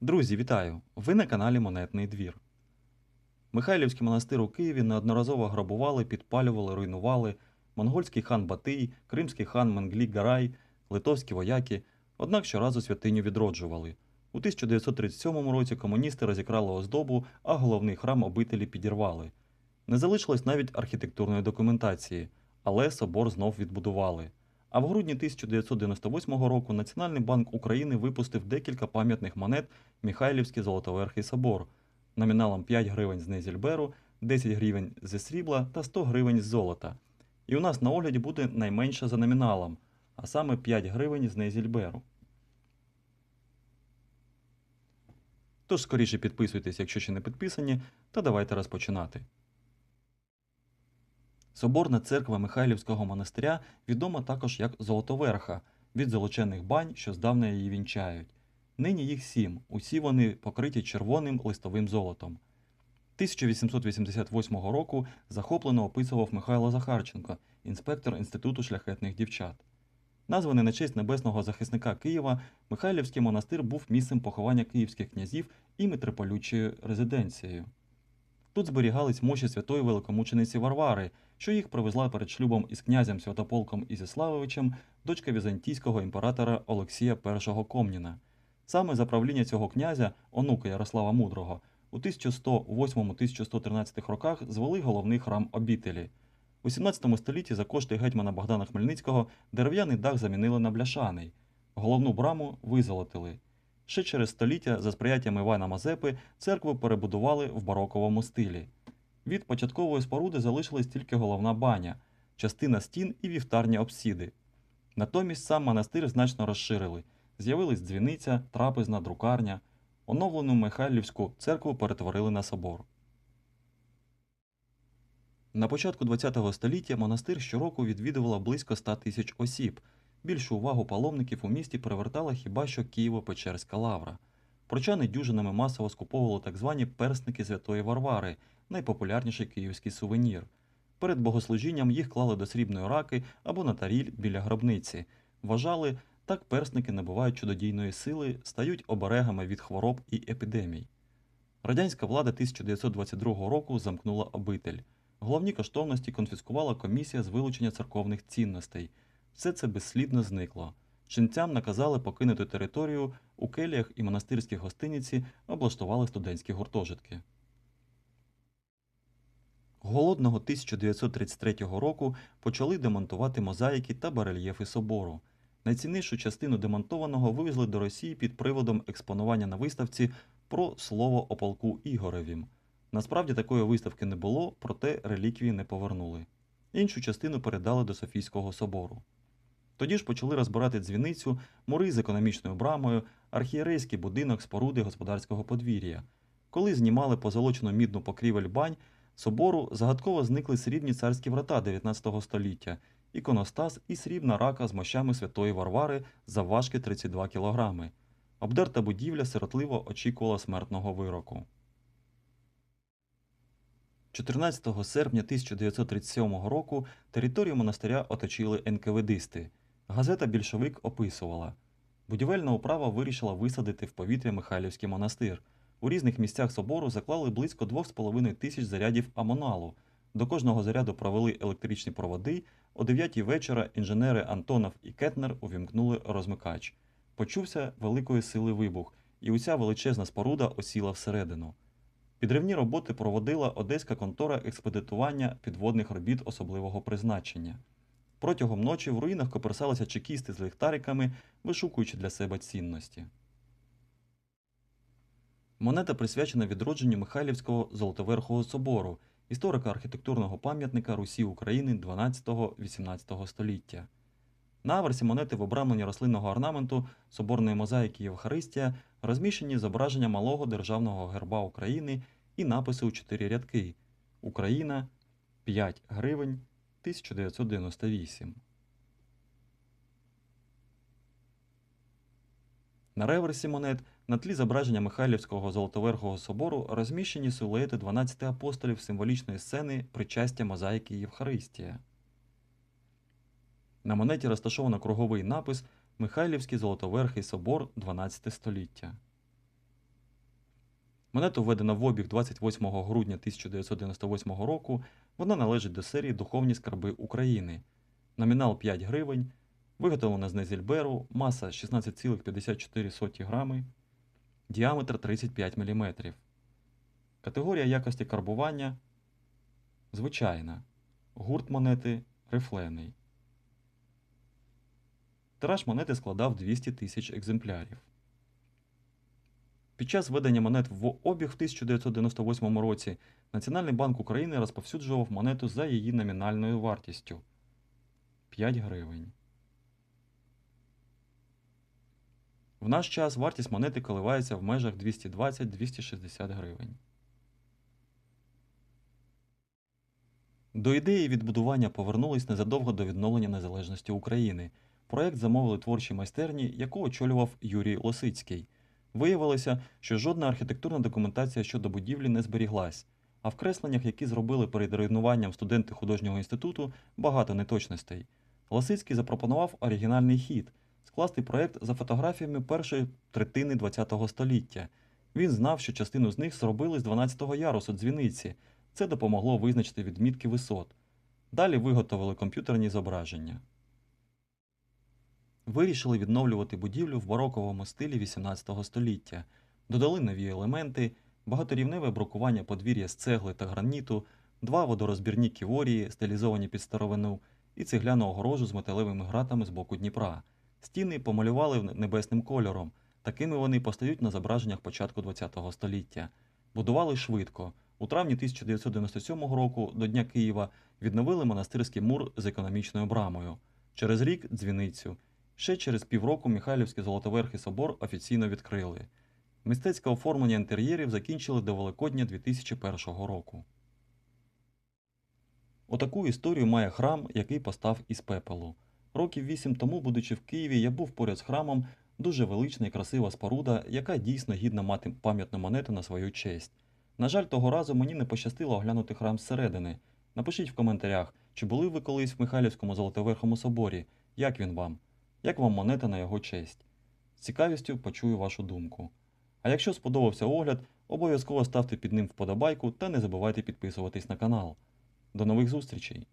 Друзі, вітаю! Ви на каналі Монетний двір. Михайлівський монастир у Києві неодноразово грабували, підпалювали, руйнували монгольський хан Батий, кримський хан Менглі Гарай, литовські вояки, однак щоразу святиню відроджували. У 1937 році комуністи розікрали оздобу, а головний храм обителі підірвали. Не залишилось навіть архітектурної документації, але собор знов відбудували. А в грудні 1998 року Національний банк України випустив декілька пам'ятних монет Михайлівський Золотоверхий собор номіналом 5 гривень з Незільберу, 10 гривень зі срібла та 100 гривень з золота. І у нас на огляді буде найменша за номіналом, а саме 5 гривень з Незільберу. Тож скоріше підписуйтесь, якщо ще не підписані, та давайте розпочинати. Соборна церква Михайлівського монастиря відома також як Золотоверха від золочених бань, що здавна її вінчають. Нині їх сім, усі вони покриті червоним листовим золотом. 1888 року захоплено описував Михайло Захарченко, інспектор Інституту шляхетних дівчат. Названий на честь небесного захисника Києва, Михайлівський монастир був місцем поховання київських князів і митрополючою резиденцією. Тут зберігались мощі святої великомучениці Варвари, що їх привезла перед шлюбом із князем Святополком Ізяславовичем, дочка візантійського імператора Олексія І Комніна. Саме за правління цього князя, онука Ярослава Мудрого, у 1108-1113 роках звели головний храм обітелі. У 17 столітті за кошти гетьмана Богдана Хмельницького дерев'яний дах замінили на бляшаний, головну браму визолотили. Ще через століття, за сприяттям Івана Мазепи, церкву перебудували в бароковому стилі. Від початкової споруди залишилась тільки головна баня, частина стін і вівтарні обсіди. Натомість сам монастир значно розширили. З'явились дзвіниця, трапезна, друкарня. Оновлену Михайлівську церкву перетворили на собор. На початку ХХ століття монастир щороку відвідувало близько 100 тисяч осіб. Більшу увагу паломників у місті привертала хіба що Києво-Печерська лавра. Прочани дюжинами масово скуповували так звані персники Святої Варвари, найпопулярніший київський сувенір. Перед богослужінням їх клали до срібної раки або на таріль біля гробниці. Вважали, так персники набувають чудодійної сили, стають оберегами від хвороб і епідемій. Радянська влада 1922 року замкнула обитель. Головні коштовності конфіскувала комісія з вилучення церковних цінностей. Все це безслідно зникло. Ченцям наказали покинути територію, у келіях і монастирській гостиниці облаштували студентські гуртожитки. Голодного 1933 року почали демонтувати мозаїки та барельєфи собору. Найціннішу частину демонтованого вивезли до Росії під приводом експонування на виставці про слово о полку Ігоревім. Насправді такої виставки не було, проте реліквії не повернули. Іншу частину передали до Софійського собору. Тоді ж почали розбирати дзвіницю, мури з економічною брамою, архієрейський будинок споруди господарського подвір'я. Коли знімали позолочену мідну покрівель бань, собору загадково зникли срібні царські врата 19 століття, іконостас і срібна рака з мощами святої Варвари завважки 32 кілограми. Обдерта будівля сиротливо очікувала смертного вироку. 14 серпня 1937 року територію монастиря оточили НКВДисти. Газета Більшовик описувала. Будівельна управа вирішила висадити в повітря Михайлівський монастир. У різних місцях собору заклали близько 2,5 тисяч зарядів амоналу. До кожного заряду провели електричні проводи. О 9 вечора інженери Антонов і Кетнер увімкнули розмикач. Почувся великої сили вибух, і уся величезна споруда осіла всередину. Підривні роботи проводила Одеська контора експедитування підводних робіт особливого призначення. Протягом ночі в руїнах коперсалися чекісти з ліхтариками, вишукуючи для себе цінності. Монета присвячена відродженню Михайлівського Золотоверхового собору, історико-архітектурного пам'ятника Русі України 12-18 століття. На аверсі монети в обрамленні рослинного орнаменту соборної мозаїки Євхаристія розміщені зображення малого державного герба України і написи у чотири рядки Україна 5 гривень 1998. На реверсі монет на тлі зображення Михайлівського Золотоверхового собору розміщені силуети 12 апостолів символічної сцени причастя мозаїки Євхаристія. На монеті розташовано круговий напис Михайлівський Золотоверхий собор 12 століття. Монета введена в обіг 28 грудня 1998 року. Вона належить до серії Духовні скарби України. Номінал 5 гривень, виготовлена з незільберу, маса 16,54 грами, діаметр 35 мм. Категорія якості карбування звичайна. Гурт монети рифлений. Тираж монети складав 200 тисяч екземплярів. Під час введення монет в обіг в 1998 році Національний банк України розповсюджував монету за її номінальною вартістю 5 гривень. В наш час вартість монети коливається в межах 220-260 гривень. До ідеї відбудування повернулись незадовго до відновлення незалежності України. Проект замовили творчі майстерні, яку очолював Юрій Лосицький. Виявилося, що жодна архітектурна документація щодо будівлі не зберіглась, а в кресленнях, які зробили перед руйнуванням студенти художнього інституту, багато неточностей. Лосицький запропонував оригінальний хід скласти проект за фотографіями першої третини ХХ століття. Він знав, що частину з них зробили з 12-го ярусу дзвіниці. Це допомогло визначити відмітки висот. Далі виготовили комп'ютерні зображення. Вирішили відновлювати будівлю в бароковому стилі 18 століття, додали нові елементи, багаторівневе брукування подвір'я з цегли та граніту, два водорозбірні ківорії, стилізовані під старовину, і цегляну огорожу з металевими гратами з боку Дніпра. Стіни помалювали небесним кольором, такими вони постають на зображеннях початку ХХ століття. Будували швидко. У травні 1997 року до Дня Києва відновили монастирський мур з економічною брамою. Через рік дзвіницю. Ще через півроку Михайлівський Золотоверхий собор офіційно відкрили. Мистецьке оформлення інтер'єрів закінчили до Великодня 2001 року. Отаку історію має храм, який постав із пепелу. Років вісім тому, будучи в Києві, я був поряд з храмом дуже велична і красива споруда, яка дійсно гідна мати пам'ятну монету на свою честь. На жаль, того разу мені не пощастило оглянути храм зсередини. Напишіть в коментарях, чи були ви колись в Михайлівському Золотоверхому соборі, як він вам, як вам монета на його честь. З цікавістю почую вашу думку. А якщо сподобався огляд, обов'язково ставте під ним вподобайку та не забувайте підписуватись на канал. До нових зустрічей!